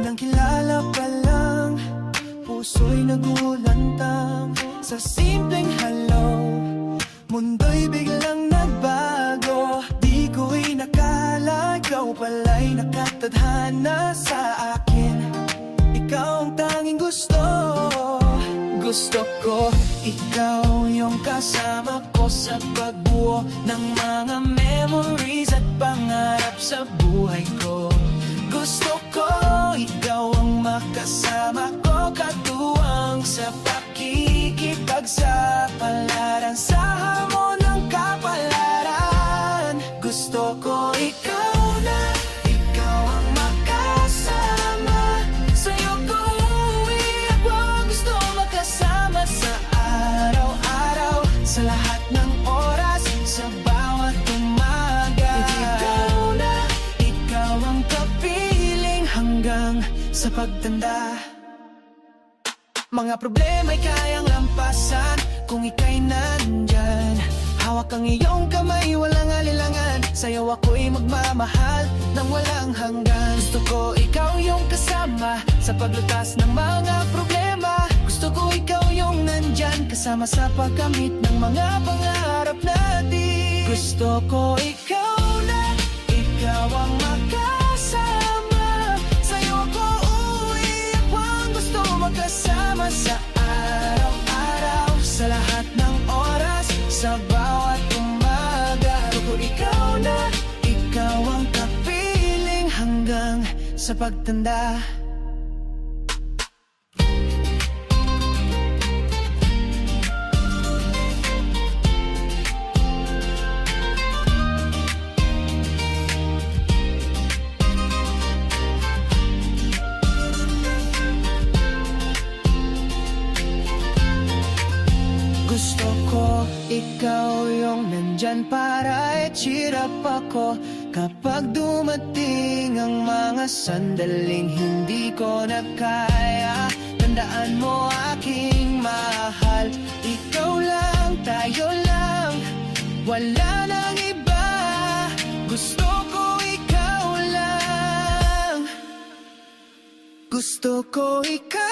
nang kilala pa lang. Puso'y nagulantang Sa simpleng hello. Mundo'y biglang nagbago. Di ko inakala Ikaw pala'y nakatadhana sa akin. Ikaw ang tanging gusto. Gusto ko Ikaw yung kasama ko Sa pagbuo ng mga memories At pangarap sa buhay ko. Gusto ko pakikipagsapalaran Sa hamon ng kapalaran. Gusto ko ikaw na Ikaw ang makasama. Sa'yo ko uuwi Ako gusto makasama Sa araw-araw. Sa lahat ng oras Sa bawat umaga. Ikaw na Ikaw ang kapiling Hanggang sa pagtanda mga problema'y kayang lampasan. Kung ika'y nandyan Hawak ang iyong kamay, walang alilangan. Sa'yo ako'y magmamahal Nang walang hanggan. Gusto ko ikaw yung kasama Sa paglutas ng mga problema. Gusto ko ikaw yung nandyan Kasama sa pagkamit ng mga pangarap natin. Gusto ko ikaw sa pagtanda. Gusto ko ikaw yung nandyan para i-cheer up ako Kapag dumating ang mga sandaling hindi ko na kaya Tandaan mo aking mahal. Ikaw lang, tayo lang Wala nang iba. Gusto ko ikaw lang. Gusto ko ikaw